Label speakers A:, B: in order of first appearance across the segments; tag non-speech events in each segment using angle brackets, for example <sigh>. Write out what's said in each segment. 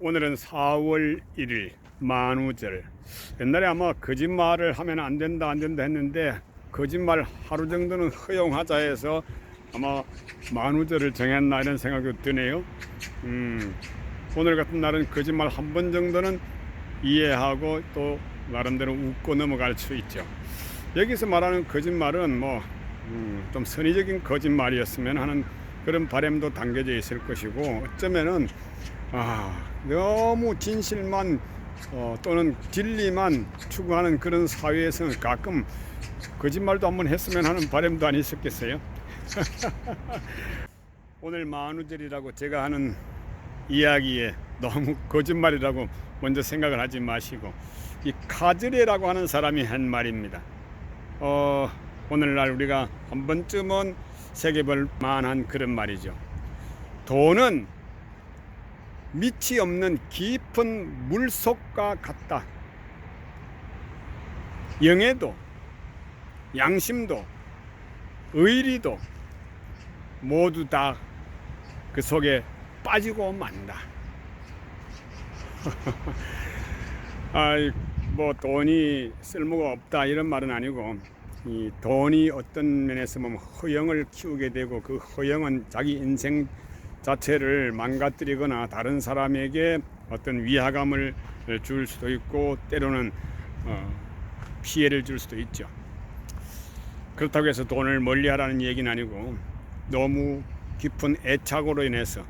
A: 오늘은 4월 1일 만우절. 옛날에 아마 거짓말을 하면 안 된다 안 된다 했는데 거짓말 하루 정도는 허용하자 해서 아마 만우절을 정했나 이런 생각이 드네요. 음, 오늘 같은 날은 거짓말 한 번 정도는 이해하고 또 나름대로 웃고 넘어갈 수 있죠. 여기서 말하는 거짓말은 뭐좀 선의적인 거짓말이었으면 하는 그런 바람도 담겨져 있을 것이고 어쩌면은 아 너무 진실만 어, 또는 진리만 추구하는 그런 사회에서는 가끔 거짓말도 한번 했으면 하는 바람도 안 있었겠어요. <laughs> 오늘 만우절이라고 제가 하는 이야기에 너무 거짓말이라고 먼저 생각을 하지 마시고 이 카즈레라고 하는 사람이 한 말입니다. 어, 오늘날 우리가 한 번쯤은 새겨볼 만한 그런 말이죠. 돈은 밑이 없는 깊은 물속과 같다. 영예도, 양심도, 의리도 모두 다 그 속에 빠지고 만다. <laughs> 아이, 뭐 돈이 쓸모가 없다 이런 말은 아니고 이 돈이 어떤 면에서 보면 허영을 키우게 되고 그 허영은 자기 인생 자체를 망가뜨리거나 다른 사람에게 어떤 위화감을 줄 수도 있고 때로는 어, 피해를 줄 수도 있죠. 그렇다고 해서 돈을 멀리하라는 얘기는 아니고 너무 깊은 애착으로 인해서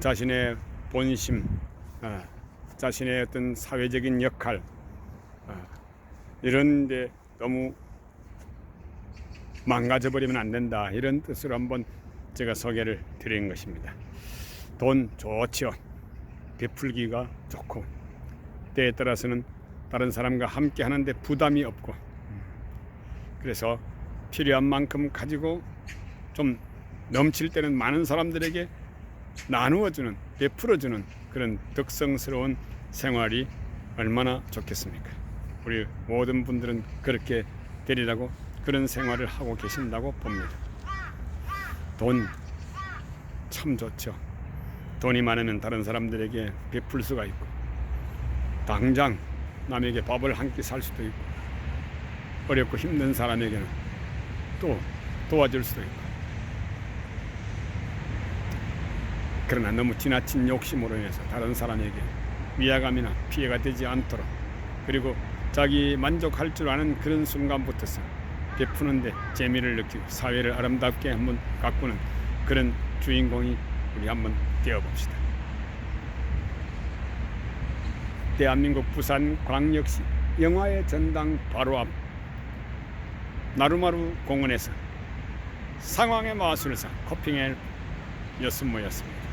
A: 자신의 본심, 아, 자신의 어떤 사회적인 역할 아, 이런 데 너무 망가져 버리면 안 된다 이런 뜻으로 한번 제가 소개를 드린 것입니다. 돈 좋지요. 베풀기가 좋고 때에 따라서는 다른 사람과 함께 하는데 부담이 없고 그래서 필요한 만큼 가지고 좀 넘칠 때는 많은 사람들에게 나누어주는 베풀어주는 그런 덕성스러운 생활이 얼마나 좋겠습니까? 우리 모든 분들은 그렇게 되리라고 그런 생활을 하고 계신다고 봅니다. 돈 참 좋죠. 돈이 많으면 다른 사람들에게 베풀 수가 있고 당장 남에게 밥을 한 끼 살 수도 있고 어렵고 힘든 사람에게는 또 도와줄 수도 있고. 그러나 너무 지나친 욕심으로 인해서 다른 사람에게 위화감이나 피해가 되지 않도록 그리고 자기 만족할 줄 아는 그런 순간부터서 베푸는데 재미를 느끼고 사회를 아름답게 한번 가꾸는 그런 주인공이 우리 한번 되어봅시다. 대한민국 부산 광역시 영화의 전당 바로 앞 나루마루 공원에서 상황의 마술사 코핑엘 여순모였습니다.